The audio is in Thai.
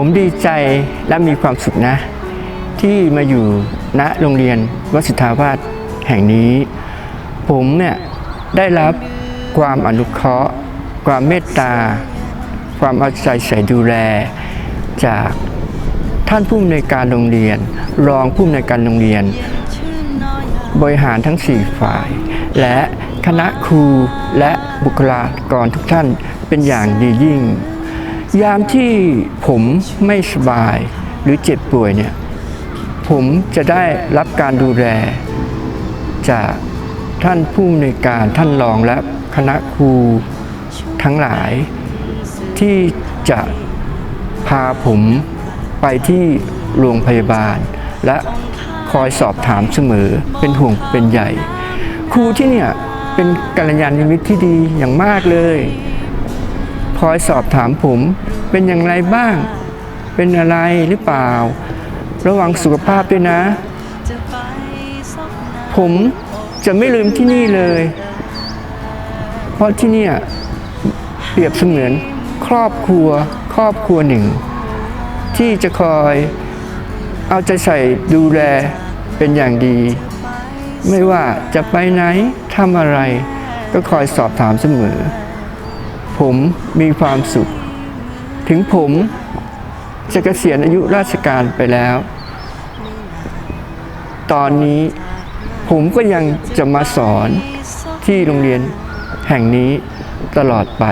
ผมดีใจและมีความสุขนะ ที่มาอยู่ณโรงเรียนวสิทธาวาสแห่งนี้ ผมเนี่ยได้รับความอนุเคราะห์ ความเมตตา ความเอาใจใส่ดูแล จากท่านผู้อำนวยการโรงเรียน รองผู้อำนวยการโรงเรียน บริหารทั้ง 4 ฝ่าย และคณะครูและบุคลากรทุกท่านเป็นอย่างดียิ่ง ยามที่ผมไม่สบายหรือเจ็บป่วยเนี่ยผมจะได้รับการดูแล จากท่านผู้อำนวยการท่านรองและคณะครูทั้งหลาย ที่จะพาผมไปที่โรงพยาบาล และคอยสอบถามเสมอเป็นห่วงเป็นใหญ่ ครูที่เนี่ยเป็นกัลยาณมิตรที่ดีอย่างมากเลย คอยสอบถามผม เป็นอย่างไรบ้าง เป็นอะไรหรือเปล่า ระวังสุขภาพด้วยนะ ผมจะไม่ลืมที่นี่เลย เพราะที่เนี่ยเปรียบเสมือนครอบครัวครอบครัวหนึ่ง ที่จะคอยเอาใจใส่ดูแลเป็นอย่างดี ไม่ว่าจะไปไหนทำอะไร ก็คอยสอบถามเสมอ ผมมีความสุข ถึงผมจะเกษียณอายุราชการไปแล้ว ตอนนี้ผมก็ยังจะมาสอนที่โรงเรียนแห่งนี้ตลอดไป